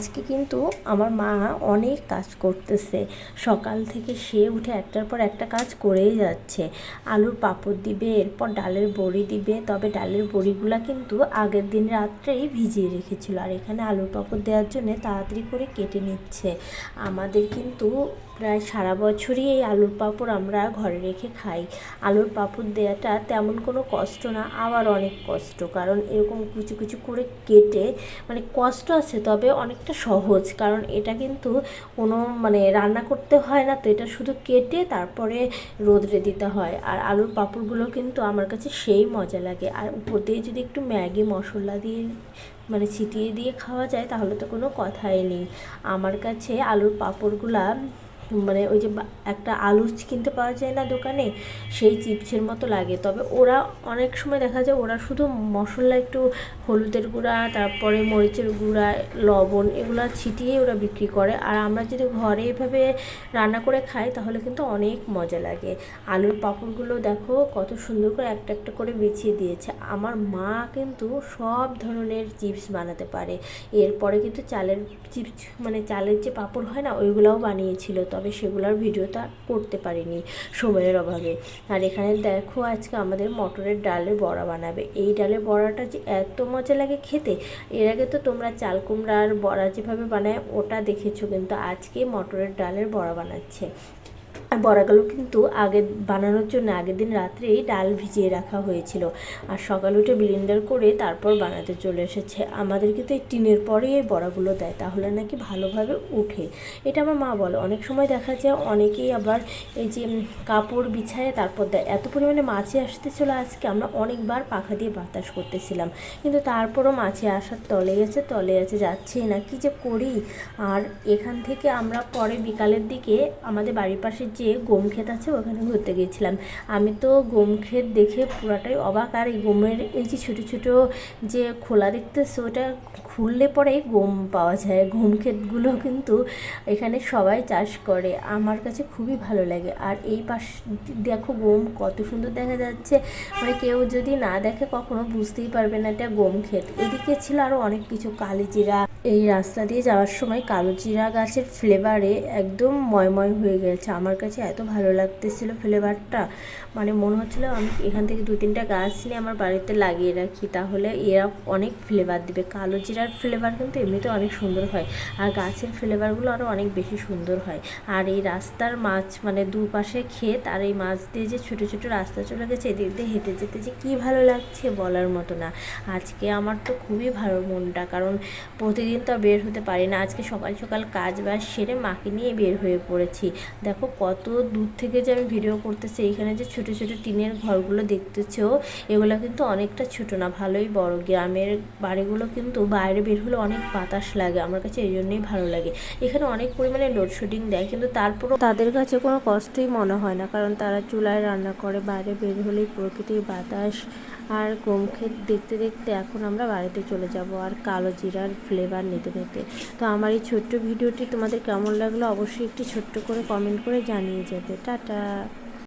আজকে কিন্তু আমার মা অনেক কাজ করতেছে। সকাল থেকে সে উঠে একটার পর একটা কাজ করেই যাচ্ছে। আলুর পাঁপড় দিবে, এরপর ডালের বড়ি দিবে, তবে ডালের বড়িগুলো কিন্তু আগের দিন রাত্রেই ভিজিয়ে রেখেছিল। আর এখানে আলুর পাঁপড় দেওয়ার জন্য তাড়াতাড়ি করে কেটে নিচ্ছে। আমাদের কিন্তু প্রায় সারা বছরই এই আলুর পাঁপড় আমরা ঘরে রেখে খাই। আলুর পাঁপড় দেওয়াটা তেমন কোনো কষ্ট না, আবার অনেক কষ্ট। কারণ এরকম কুচি কুচি করে কেটে মানে কষ্ট আছে, তবে অনেকটা সহজ, কারণ এটা কিন্তু কোনো মানে রান্না করতে হয় না, তো এটা শুধু কেটে তারপরে রোদরে দিতে হয়। আর আলুর পাঁপড়গুলো কিন্তু আমার কাছে সেই মজা লাগে। আর উপর দিয়ে যদি একটু ম্যাগি মশলা দিয়ে মানে ছিটিয়ে দিয়ে খাওয়া যায়, তাহলে তো কোনো কথাই নেই। আমার কাছে আলুর পাঁপড়গুলা মানে ওই যে একটা আলু কিনতে পাওয়া যায় না দোকানে, সেই চিপসের মতো লাগে। তবে ওরা অনেক সময় দেখা যায় ওরা শুধু মশলা একটু হলুদের গুঁড়া, তারপরে মরিচের গুঁড়া, লবণ এগুলো ছিটিয়ে ওরা বিক্রি করে। আর আমরা যদি ঘরে এভাবে রান্না করে খাই, তাহলে কিন্তু অনেক মজা লাগে। আলুর পাঁপড়গুলো দেখো কত সুন্দর করে একটা একটা করে বেছিয়ে দিয়েছে। আমার মা কিন্তু সব ধরনের চিপস বানাতে পারে। এরপরে কিন্তু চালের চিপস মানে চালের যে পাঁপড় হয় না, ওইগুলোও বানিয়েছিল। তবে সেগুলোর ভিডিওটা করতে পারিনি সময়ের অভাবে। আর এখানে দেখো আজকে আমাদের মটরের ডালের বড়া বানাবে। এই ডালের বড়াটা যে এত মজা লাগে খেতে, এর আগে তো তোমরা চাল কুমড়ার বড়া যেভাবে বানায়, ওটা দেখেছ কিন্তু আজকে মটরের ডালের বড়া বানাচ্ছে। আর বড়াগুলো কিন্তু আগে বানানোর জন্য আগের দিন রাত্রেই ডাল ভিজিয়ে রাখা হয়েছিল। আর সকাল উঠে ব্লেন্ডার করে তারপর বানাতে চলে এসেছে। আমাদের কিন্তু এই টিনের পরেই এই বড়াগুলো দেয়, তাহলে নাকি ভালোভাবে উঠে এটা আমার মা বলে, অনেক সময় দেখা যায় অনেকেই আবার এই যে কাপড় বিছায় তারপর দেয়। এত পরিমাণে মাছি আসতেছিল আজকে, আমরা অনেকবার পাখা দিয়ে বাতাস করতেছিলাম। কিন্তু তারপরও মাছি আসার তলে গেছে, তলে আছে যাচ্ছেই না, কি যে করি? আর এখান থেকে আমরা পরে বিকালের দিকে আমাদের বাড়ির পাশে যে গম ক্ষেত আছে, ওখানে ঘুরতে গিয়েছিলাম। আমি তো গম ক্ষেত দেখে পুরাটাই অবাক। আর এই গমের এই যে ছোটো ছোটো যে খোলা দেখতেছে ওটা খুললে পরে গম পাওয়া যায়। গম ক্ষেতগুলো কিন্তু এখানে সবাই চাষ করে। আমার কাছে খুবই ভালো লাগে। আর এই পাশ দেখো গম কত সুন্দর দেখা যাচ্ছে। মানে কেউ যদি না দেখে, কখনো বুঝতেই পারবে না এটা গম ক্ষেত। এদিকে ছিল আরও অনেক কিছু। কালিজিরা, এই রাস্তা দিয়ে যাওয়ার সময় কালো জিরা গাছের ফ্লেভারে একদম ময়ময় হয়ে গেছে। আমার কাছে এত ভালো লাগতেছিল ফ্লেভারটা। মানে মনে হচ্ছিল আমি এখান থেকে দু তিনটা গাছ নিয়ে আমার বাড়িতে লাগিয়ে রাখি, তাহলে এরা অনেক ফ্লেভার দিবে। কালো জিরার ফ্লেভার কিন্তু এমনিতে অনেক সুন্দর হয়, আর গাছের ফ্লেভারগুলো আরও অনেক বেশি সুন্দর হয়। আর এই রাস্তার মাছ মানে দুপাশে ক্ষেত, আর এই মাছ দিয়ে যে ছোটো ছোটো রাস্তা চলে গেছে, এদিক দিয়ে হেঁটে যেতে যে কী ভালো লাগছে বলার মতো না। আজকে আমার তো খুবই ভালো মনটা, কারণ প্রতিদিন তো বের হতে পারি না। আজকে সকাল সকাল কাজ বাজ সেরে মাকে নিয়ে বের হয়ে পড়েছি। দেখো কত দূর থেকে যে আমি ভিডিও করতেছি, এইখানে যে ছোটো ছোটো টিনের ঘরগুলো দেখতেছো, এগুলো কিন্তু অনেকটা ছোটো না, ভালোই বড়। গ্রামের বাড়িগুলো কিন্তু বাইরে বের হলে অনেক বাতাস লাগে, আমার কাছে এই জন্যই ভালো লাগে। এখানে অনেক পরিমাণে লোডশেডিং দেয়, কিন্তু তারপরও তাদের কাছে কোনো কষ্টই মনে হয় না, কারণ তারা চুলায় রান্না করে, বাইরে বের হলেই প্রকৃতির বাতাস আর গম ক্ষেত দেখতে দেখতে এখন আমরা বাড়িতে চলে যাব, আর কালো জিরার ফ্লেভার নিতে নিতে। তো আমার এই ছোট্ট ভিডিওটি তোমাদের কেমন লাগল অবশ্যই একটি ছোট্ট করে কমেন্ট করে জানিয়ে যাবে টাটা।